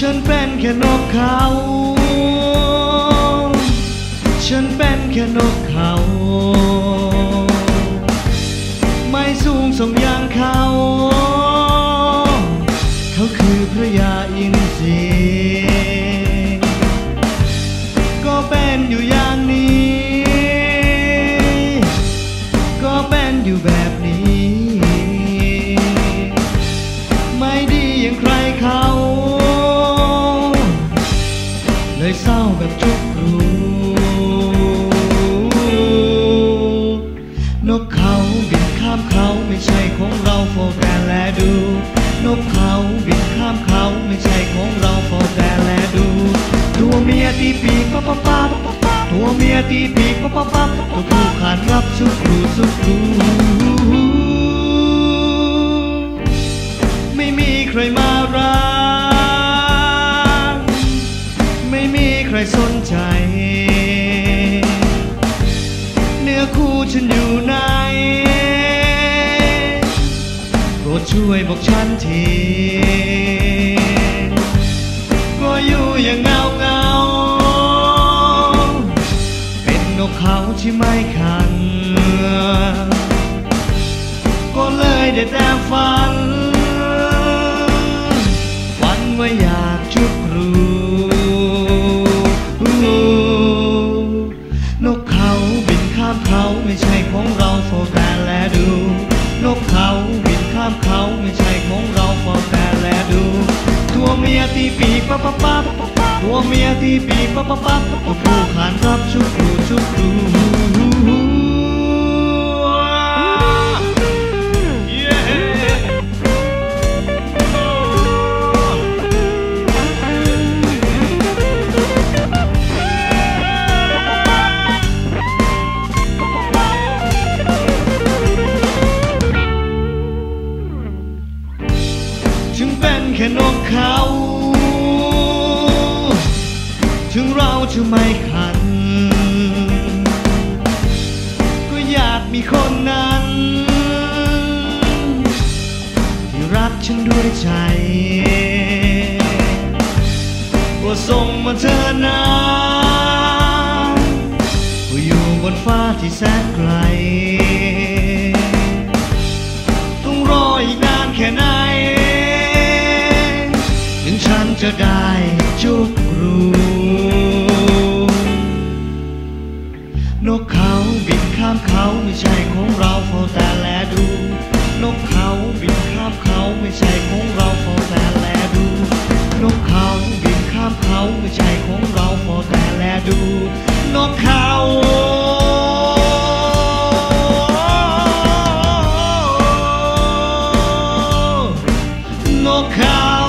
ฉันเป็นแค่นกเขา ฉันเป็นแค่นกเขา ไม่สูงสมอย่างเขา ไม่ใช่ของเราโฟแต่แลดู ตัวเมียตีปีกปั๊บปั๊บปั๊บตัวเมียตีปีกปั๊บปั๊บปั๊บตัวผู้ขานรับชุกรูชุกรูไม่มีใครมารักไม่มีใครสนใจ เนื้อคู่ฉันอยู่ไหนโปรดช่วยบอกฉันที เขาที่ไม่คัน ตัวเมียตีปีกปั๊บปั๊บปั๊บตัวผู้ขานรับชุกรูชุกรูถึงเป็นแค่นกเขา ถึงเราจะไม่ขัน ก็อยากมีคนนั้น ที่รักฉันด้วยใจ ว่าส่งมาเธอนาว่าอยู่บนฟ้าที่แสนไกล นกเขาบินข้ามเขาไม่ใช่ของเราเฝ้าแต่แลดู นกเขาบินข้ามเขาไม่ใช่ของเราเฝ้าแต่แลดู นกเขาบินข้ามเขาไม่ใช่ของเราเฝ้าแต่แลดู นกเขาเขา